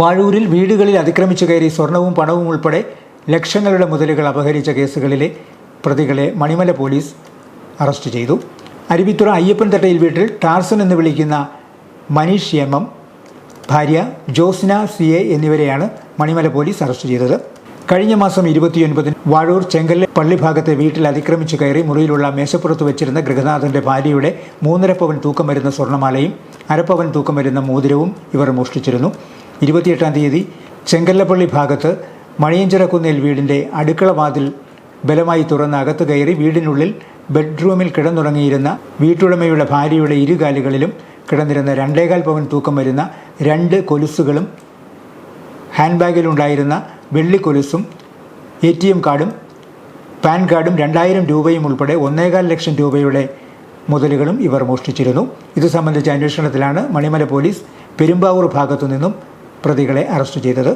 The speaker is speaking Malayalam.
വാഴൂരിൽ വീടുകളിൽ അതിക്രമിച്ചു കയറി സ്വർണവും പണവും ഉൾപ്പെടെ ലക്ഷങ്ങളുടെ മുതലുകൾ അപഹരിച്ച കേസുകളിലെ പ്രതികളെ മണിമല പോലീസ് അറസ്റ്റ് ചെയ്തു. അരുവിത്തുറ അയ്യപ്പൻ തട്ടയിൽ വീട്ടിൽ ടാർസൺ എന്ന് വിളിക്കുന്ന മനീഷ് എം എം ഭാര്യ ജോസ്ന സി എ എന്നിവരെയാണ് മണിമല പോലീസ് അറസ്റ്റ് ചെയ്തത്. കഴിഞ്ഞ മാസം ഇരുപത്തിയൊൻപതിന് വാഴൂർ ചെങ്കല്ല പള്ളി ഭാഗത്തെ വീട്ടിൽ അതിക്രമിച്ചു കയറി മുറിയിലുള്ള മേശപ്പുറത്ത് വെച്ചിരുന്ന ഗൃഹനാഥന്റെ ഭാര്യയുടെ മൂന്നര പവൻ തൂക്കം വരുന്ന സ്വർണമാലയും അരപ്പവൻ തൂക്കം വരുന്ന മോതിരവും ഇവർ മോഷ്ടിച്ചിരുന്നു. ഇരുപത്തിയെട്ടാം തീയതി ചെങ്കല്ലപ്പള്ളി ഭാഗത്ത് മണിയഞ്ചിറക്കുന്നേൽ വീടിന്റെ അടുക്കള വാതിൽ ബലമായി തുറന്ന് അകത്ത് കയറി വീടിനുള്ളിൽ ബെഡ്റൂമിൽ കിടന്നുറങ്ങിയിരുന്ന വീട്ടുടമയുടെ ഭാര്യയുടെ ഇരുകാലുകളിലും കിടന്നിരുന്ന രണ്ടേകാൽ പവൻ തൂക്കം വരുന്ന രണ്ട് കൊലുസുകളും ഹാൻഡ് ബാഗിലുണ്ടായിരുന്ന വെള്ളിക്കൊലുസും എ ടി എം കാർഡും പാൻ കാർഡും രണ്ടായിരം രൂപയും ഉൾപ്പെടെ ഒന്നേകാൽ ലക്ഷം രൂപയുടെ മുതലുകളും ഇവർ മോഷ്ടിച്ചിരുന്നു. ഇത് സംബന്ധിച്ച അന്വേഷണത്തിലാണ് മണിമല പോലീസ് പെരുമ്പാവൂർ ഭാഗത്തു നിന്നും പ്രതികളെ അറസ്റ്റ് ചെയ്തത്.